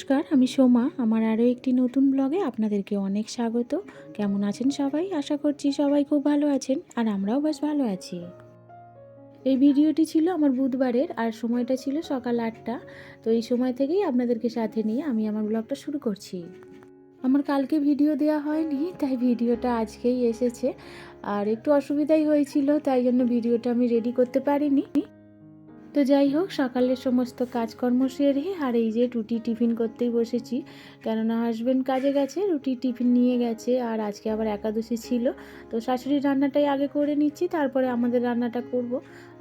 নমস্কার, আমি সোমা। আমার আরও একটি নতুন ব্লগে আপনাদেরকে অনেক স্বাগত। কেমন আছেন সবাই? আশা করছি সবাই খুব ভালো আছেন, আর আমরাও বেশ ভালো আছি। এই ভিডিওটি ছিল আমার বুধবারের, আর সময়টা ছিল সকাল আটটা। তো এই সময় থেকেই আপনাদেরকে সাথে নিয়ে আমি আমার ব্লগটা শুরু করছি। আমার কালকে ভিডিও দেওয়া হয়নি, তাই ভিডিওটা আজকেই এসেছে। আর একটু অসুবিধাই হয়েছিল, তাই জন্য ভিডিওটা আমি রেডি করতে পারিনি। তো যাই হোক, সকালের সমস্ত কাজকর্ম সেরে আর এই যে রুটি টিফিন করতেই বসেছি। কেননা হাজব্যান্ড কাজে গেছে, রুটি টিফিন নিয়ে গেছে আর আজকে আবার একাদশী ছিল। তো শাশুড়ির রান্নাটাই আগে করে নিচ্ছি, তারপরে আমাদের রান্নাটা করব।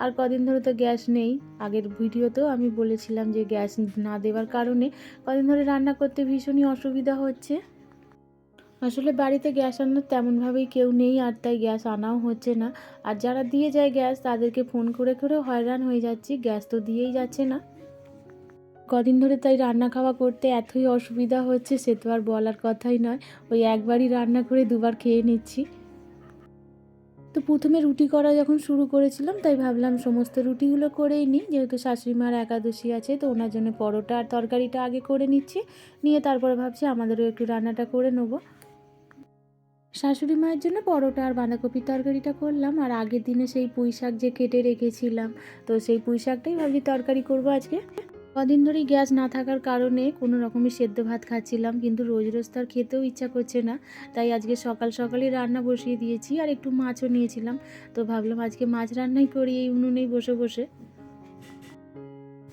আর কদিন ধরে তো গ্যাস নেই। আগের ভিডিওতেও আমি বলেছিলাম যে গ্যাস না দেওয়ার কারণে কদিন ধরে রান্না করতে ভীষণই অসুবিধা হচ্ছে। আসলে বাড়িতে গ্যাস আনার তেমনভাবেই কেউ নেই আর তাই গ্যাস আনাও হচ্ছে না। আর যারা দিয়ে যায় গ্যাস, তাদেরকে ফোন করে করে হয়রান হয়ে যাচ্ছি, গ্যাস তো দিয়েই যাচ্ছে না। কদিন ধরে তাই রান্না খাওয়া করতে এতই অসুবিধা হচ্ছে, সে তো আর বলার কথাই নয়। ওই একবারই রান্না করে দুবার খেয়ে নিচ্ছি। তো প্রথমে রুটি করা যখন শুরু করেছিলাম, তাই ভাবলাম সমস্ত রুটিগুলো করেই নিই। যেহেতু শাশুড়ি মার একাদশী আছে, তো ওনার জন্য পরোটা আর তরকারিটা আগে করে নিচ্ছি। নিয়ে তারপরে ভাবছি আমাদেরও একটু রান্নাটা করে নেব। শাশুড়ি মায়ের জন্য পরোটা আর বাঁধাকপির তরকারিটা করলাম আর আগের দিনে সেই পুঁই শাক যে কেটে রেখেছিলাম, তো সেই পুঁই শাকটাই ভাবছি তরকারি করব আজকে। কদিন ধরেই গ্যাস না থাকার কারণে কোনো রকমের সেদ্ধ ভাত খাচ্ছিলাম, কিন্তু রোজ রোজ তো আর খেতেও ইচ্ছা করছে না, তাই আজকে সকাল সকালই রান্না বসিয়ে দিয়েছি আর একটু মাছও নিয়েছিলাম, তো ভাবলাম আজকে মাছ রান্নাই করি, এই উনুনেই বসে বসে।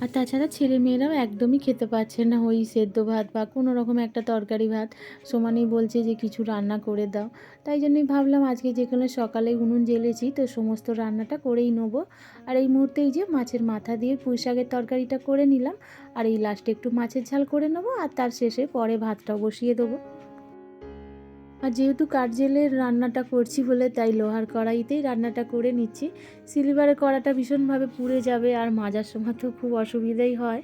আর তাছাড়া ছেলে মেয়েরাও একদমই খেতে পারছে না, ওই সেদ্ধ ভাত বা কোনো রকম একটা তরকারি ভাত। সমানেই বলছে যে, কিছু রান্না করে দাও। তাই জন্যই ভাবলাম আজকে যেখানে সকালে উনুন জ্বেলেছি, তো সমস্ত রান্নাটা করেই নেব। আর এই মুহূর্তেই যে মাছের মাথা দিয়ে পুঁই শাকের তরকারিটা করে নিলাম, আর এই লাস্টে একটু মাছের ঝাল করে নেব, আর তার শেষে পরে ভাতটাও বসিয়ে দেবো। আর যেহেতু কাঠজেলের রান্নাটা করছি বলে তাই লোহার কড়াইতেই রান্নাটা করে নিচ্ছি, সিলভারের কড়াটা ভীষণভাবে পুড়ে যাবে আর মাজার সময় তো খুব অসুবিধাই হয়।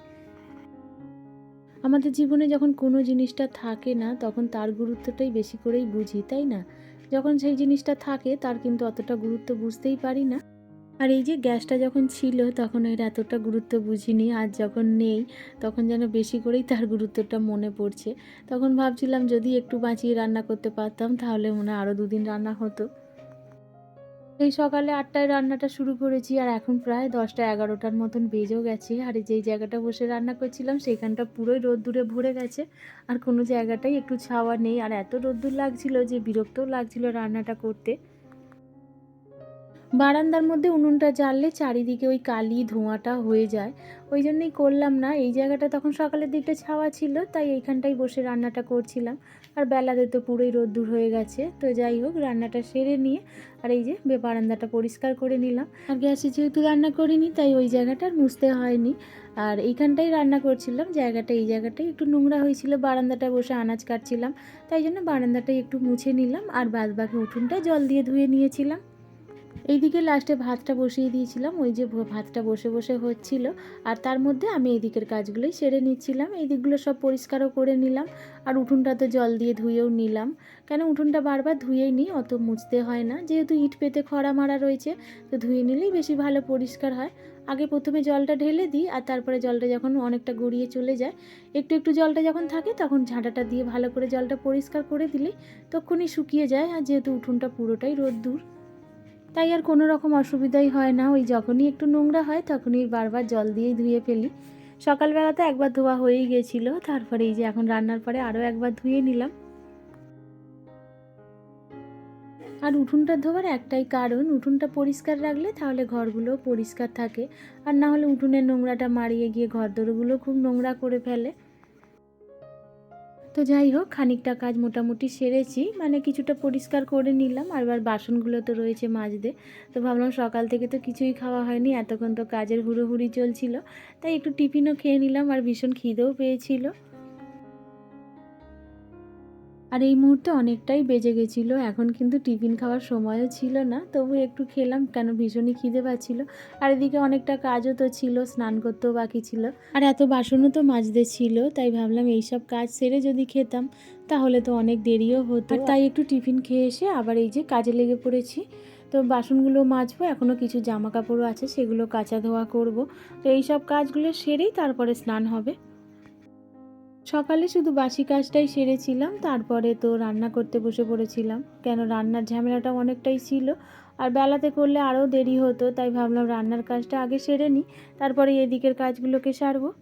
আমাদের জীবনে যখন কোনো জিনিসটা থাকে না, তখন তার গুরুত্বটাই বেশি করেই বুঝি, তাই না? যখন সেই জিনিসটা থাকে, তার কিন্তু অতটা গুরুত্ব বুঝতেই পারি না। আর এই যে গ্যাসটা যখন ছিল, তখন এর এতটা গুরুত্ব বুঝিনি। আর যখন নেই, তখন যেন বেশি করেই তার গুরুত্বটা মনে পড়ছে। তখন ভাবছিলাম, যদি একটু বাঁচিয়ে রান্না করতে পারতাম, তাহলে মনে আরও দুদিন রান্না হতো। এই সকালে আটটায় রান্নাটা শুরু করেছি, আর এখন প্রায় দশটা এগারোটার মতন বেজেও গেছে। আর যেই জায়গাটা বসে রান্না করছিলাম সেখানটা পুরোই রোদ্দুরে ভরে গেছে। আর কোনো জায়গাটাই একটু ছাওয়া নেই। আর এত রোদ্দুর লাগছিল যে, বিরক্তও লাগছিল রান্নাটা করতে। বারান্দার মধ্যে উনুনটা জ্বাললে চারিদিকে ওই কালি ধোঁয়াটা হয়ে যায়। ওই জন্যই করলাম না। এই জায়গাটা তখন সকালের দিকটা ছাওয়া ছিল, তাই এইখানটাই বসে রান্নাটা করছিলাম। আর বেলাতে তো পুরোই রোদ্দুর হয়ে গেছে, তো যাই হোক, রান্নাটা সেরে নিয়ে আর এই যে বারান্দাটা পরিষ্কার করে নিলাম। আর গ্যাসে যেহেতু রান্না করিনি, তাই ওই জায়গাটা আর মুছতে হয়নি। আর এইখানটাই রান্না করছিলাম, জায়গাটা এই জায়গাটাই একটু নোংরা হয়েছিল, বারান্দাটায় বসে আনাজ কাটছিলাম। তাই জন্য বারান্দাটাই একটু মুছে নিলাম, আর বাদ বাকি উঠোনটা জল দিয়ে ধুয়ে নিয়েছিলাম। এইদিকে লাস্টে ভাতটা বসিয়ে দিয়েছিলাম, ওই যে ভাতটা বসে বসে হচ্ছিল, আর তার মধ্যে আমি এইদিকের কাজগুলোই সেরে নিচ্ছিলাম। এই দিকগুলো সব পরিষ্কারও করে নিলাম, আর উঠোনটা তো জল দিয়ে ধুয়েও নিলাম। কেন উঠোনটা বারবার ধুয়েই নিই, অত মুছতে হয় না। যেহেতু ইট পেতে খরা মারা রয়েছে, তো ধুয়ে নিলেই বেশি ভালো পরিষ্কার হয়। আগে প্রথমে জলটা ঢেলে দিই, আর তারপরে জলটা যখন অনেকটা গড়িয়ে চলে যায়, একটু একটু জলটা যখন থাকে, তখন ঝাঁটাটা দিয়ে ভালো করে জলটা পরিষ্কার করে দিলেই তখনই শুকিয়ে যায়, আর যেহেতু উঠোনটা পুরোটাই রোদ্দুর। তাই আর কোনো রকম অসুবিধাই হয় না। ওই যখনই একটু নোংরা হয়, তখনই বারবার জল দিয়েই ধুয়ে ফেলি। সকালবেলাতে একবার ধোয়া হয়েই গেছিল। তারপরে এই যে এখন রান্নার পরে আরও একবার ধুয়ে নিলাম। আর উঠোনটা ধোয়ার একটাই কারণ, উঠোনটা পরিষ্কার রাখলে তাহলে ঘরগুলো পরিষ্কার থাকে। আর না হলে উঠোনের নোংরাটা মারিয়ে গিয়ে ঘর দরগুলো খুব নোংরা করে ফেলে। তো যাই হোক, খানিকটা কাজ মোটামুটি সেরেছি। মানে কিছুটা পরিষ্কার করে নিলাম। আর এবার বাসনগুলো তো রয়েছে মাজতে। তো ভাবলাম সকাল থেকে তো কিছুই খাওয়া হয়নি। এতক্ষণ তো কাজের হুড়োহুড়ি চলছিল। তাই একটু টিফিনও খেয়ে নিলাম। আর ভীষণ খিদেও পেয়েছিল। আর এই মুহূর্তে অনেকটাই বেজে গেছিল। এখন কিন্তু টিফিন খাওয়ার সময়ও ছিল না তবু একটু খেলাম, কেন ভীষণই খিদে পাচ্ছিল। আর এদিকে অনেকটা কাজও তো ছিল, স্নান করতেও বাকি ছিল। আর এত বাসনও তো মাজতে ছিল, তাই ভাবলাম এইসব কাজ সেরে যদি খেতাম, তাহলে তো অনেক দেরিও হতো। তাই একটু টিফিন খেয়ে এসে আবার এই যে কাজে লেগে পড়েছি। তো বাসনগুলো মাজবো, এখনও কিছু জামা কাপড়ও আছে, সেগুলো কাচা ধোয়া করব। তো এই সব কাজগুলো সেরেই তারপরে স্নান হবে। সকালে শুধু বাসি কাজটাই সেরেছিলাম, তারপরে তো রান্না করতে বসে পড়েছিলাম। কেন রান্নার ঝামেলাটা অনেকটাই ছিল, আর বেলাতে করলে আরও দেরি হতো, তাই ভাবলাম রান্নার কাজটা আগে সেরে নিই, তারপরে এদিকের কাজগুলোকে সারবো।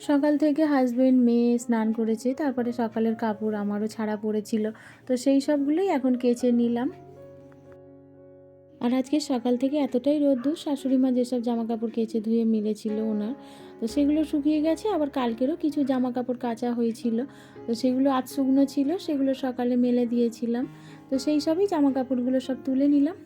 সকাল থেকে হাজবেন্ড মেয়ে স্নান করেছে, তারপরে সকালের কাপড় আমারও ছাড়া পড়েছিল, তো সেই সবগুলোই এখন কেচে নিলাম। আর আজকে সকাল থেকে এতটাই রোদ্দুর, শাশুড়ি মা যেসব জামা কাপড় কেচে ধুয়ে মিলেছিল ওনার, তো সেগুলো শুকিয়ে গেছে, আবার কালকেরও কিছু জামা কাপড় কাচা হয়েছিল, তো সেগুলো আজ শুকনো ছিল, সেগুলো সকালে মেলে দিয়েছিলাম, তো সেই সবই জামা কাপড়গুলো সব তুলে নিলাম।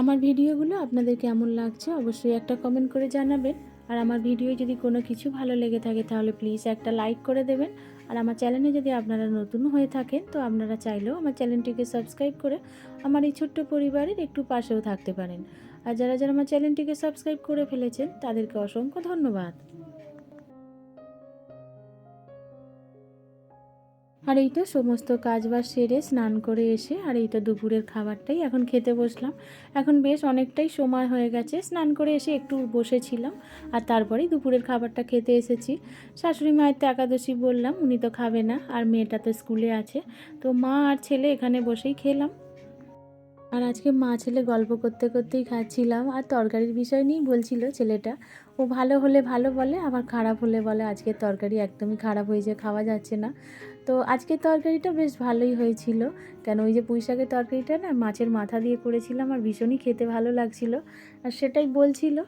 আমার ভিডিওগুলো আপনাদের কেমন লাগছে অবশ্যই একটা কমেন্ট করে জানাবেন, আর আমার ভিডিও যদি কোনো কিছু ভালো লেগে থাকে তাহলে প্লিজ একটা লাইক করে দেবেন আর আমার চ্যানেলে যদি আপনারা নতুন হয়ে থাকেন, তো আপনারা চাইলেও আমার চ্যানেলটিকে সাবস্ক্রাইব করে আমার এই ছোট্ট পরিবারের একটু পাশেও থাকতে পারেন। আর যারা যারা আমার চ্যানেলটিকে সাবস্ক্রাইব করে ফেলেছেন, তাদেরকে অসংখ্য ধন্যবাদ। আর এই তো সমস্ত কাজ বাজ সেরে স্নান করে এসে আর এই তো দুপুরের খাবারটাই এখন খেতে বসলাম। এখন বেশ অনেকটাই সময় হয়ে গেছে, স্নান করে এসে একটু বসেছিলাম আর তারপরেই দুপুরের খাবারটা খেতে এসেছি। শাশুড়ি মায়ের তো একাদশী বললাম, উনি তো খাবে না আর মেয়েটা তো স্কুলে আছে। তো মা আর ছেলে এখানে বসেই খেলাম। আর আজকে মা ছেলে গল্প করতে করতেই খাচ্ছিলাম আর তরকারির বিষয় নিয়েই বলছিল ছেলেটা। ও ভালো হলে ভালো বলে, আবার খারাপ হলে বলে। আজকের তরকারি একদমই খারাপ হয়েছে খাওয়া যাচ্ছে না। তো আজকের তরকারিটা বেশ ভালোই হয়েছিল। কেন ওই যে পুঁইশাকের তরকারিটা না, মাছের মাথা দিয়ে করেছিলাম আর ভীষণই খেতে ভালো লাগছিল। আর সেটাই বলছিল।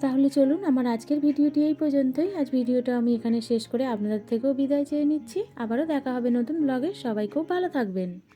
তাহলে চলুন, আমার আজকের ভিডিওটি এই পর্যন্তই। আজ ভিডিওটা আমি এখানে শেষ করে আপনাদের থেকেও বিদায় চেয়ে নিচ্ছি। আবারও দেখা হবে নতুন ব্লগে সবাই খুব ভালো থাকবেন।